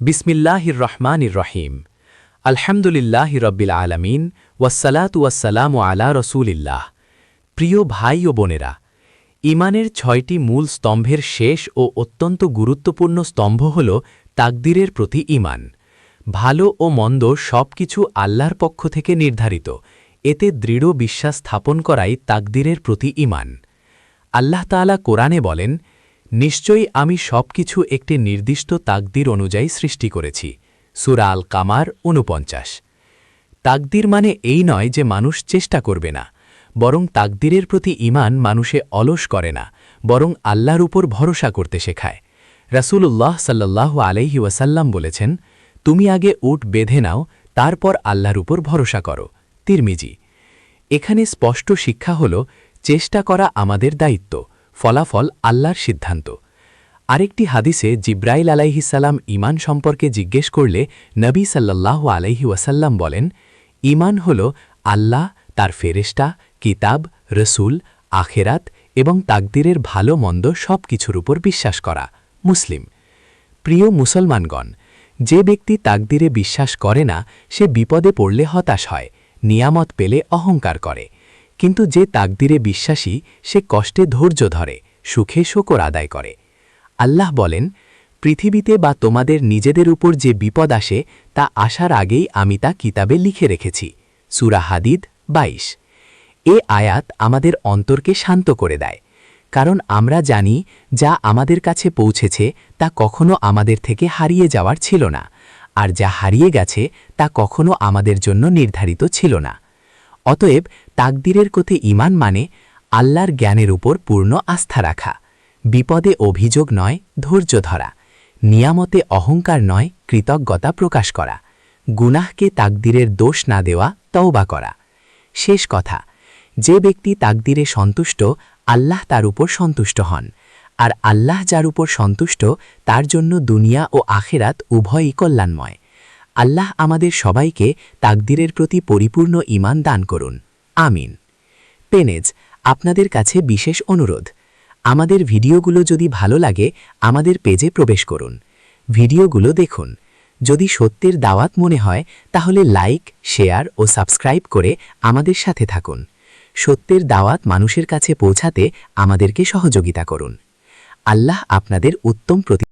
বিসমিল্লাহির রহমানির রহিম। আলহামদুলিল্লাহ রব্বিল আলমিন ওয়াসালাতু ওয়াসালামু আলা রসুলিল্লাহ। প্রিয় ভাই ও বোনেরা ইমানের ছয়টি মূল স্তম্ভের শেষ ও অত্যন্ত গুরুত্বপূর্ণ স্তম্ভ হল তাকদিরের প্রতি ইমান ভালো ও মন্দ সব কিছু আল্লাহর পক্ষ থেকে নির্ধারিত। এতে দৃঢ় বিশ্বাস স্থাপন করাই তাকদিরের প্রতি ইমান আল্লাহ তাআলা কোরআনে বলেন নিশ্চয়ই আমি সব কিছু একটি নির্দিষ্ট তাকদির অনুযায়ী সৃষ্টি করেছি, সুরা আল কামার ঊনপঞ্চাশ। তাকদির মানে এই নয় যে মানুষ চেষ্টা করবে না, বরং তাকদিরের প্রতি ইমান মানুষে অলস করে না, বরং আল্লাহর উপর ভরসা করতে শেখায়। রাসূলুল্লাহ সাল্লাহ আলহি ওয়াসাল্লাম বলেছেন, তুমি আগে উট বেঁধে নাও, তারপর আল্লাহর উপর ভরসা করো। তিরমিজি। এখানে স্পষ্ট শিক্ষা হল, চেষ্টা করা আমাদের দায়িত্ব। ফলাফল আল্লাহর সিদ্ধান্ত। আরেকটি হাদিসে জিব্রাইল আলাইহিসাল্লাম ইমান সম্পর্কে জিজ্ঞেস করলে নবী সাল্লাহ আলাইহি ওয়াসাল্লাম বলেন ইমান হল আল্লাহ, তার ফেরেস্টা কিতাব, রসুল, আখেরাত এবং তাকদিরের ভালো মন্দ সব কিছুর উপর বিশ্বাস করা। মুসলিম। প্রিয় মুসলমানগণ, যে ব্যক্তি তাকদিরে বিশ্বাস করে না, সে বিপদে পড়লে হতাশ হয়, নিয়ামত পেলে অহংকার করে। কিন্তু যে তাকদিরে বিশ্বাসী, সে কষ্টে ধৈর্য ধরে, সুখে শোকর আদায় করে। আল্লাহ বলেন, পৃথিবীতে বা তোমাদের নিজেদের উপর যে বিপদ আসে, তা আসার আগেই আমি তা কিতাবে লিখে রেখেছি। সুরা হাদিদ ২২ এ আয়াত আমাদের অন্তরকে শান্ত করে দেয়, কারণ আমরা জানি, যা আমাদের কাছে পৌঁছেছে, তা কখনো আমাদের থেকে হারিয়ে যাওয়ার ছিল না, আর যা হারিয়ে গেছে, তা কখনো আমাদের জন্য নির্ধারিত ছিল না। অতএব তাকদিরের কোথে ইমান মানে আল্লাহর জ্ঞানের উপর পূর্ণ আস্থা রাখা। বিপদে অভিযোগ নয়, ধৈর্য ধরা। নিয়ামতে অহংকার নয়, কৃতজ্ঞতা প্রকাশ করা। গুনাহকে তাকদিরের দোষ না দেওয়া, তওবা করা। শেষ কথা, যে ব্যক্তি তাকদিরে সন্তুষ্ট, আল্লাহ তার উপর সন্তুষ্ট হন। আর আল্লাহ যার উপর সন্তুষ্ট, তার জন্য দুনিয়া ও আখেরাত উভয়ই কল্যাণময়। আল্লাহ আমাদের সবাইকে তাকদিরের প্রতি পরিপূর্ণ ইমান দান করুন। আমিন। পেনেজ, আপনাদের কাছে বিশেষ অনুরোধ। আমাদের ভিডিওগুলো যদি ভালো লাগে, আমাদের পেজে প্রবেশ করুন। ভিডিওগুলো দেখুন। যদি সত্যের দাওয়াত মনে হয়, তাহলে লাইক, শেয়ার ও সাবস্ক্রাইব করে আমাদের সাথে থাকুন। সত্যের দাওয়াত মানুষের কাছে পৌঁছাতে আমাদেরকে সহযোগিতা করুন। আল্লাহ আপনাদের উত্তম প্রতি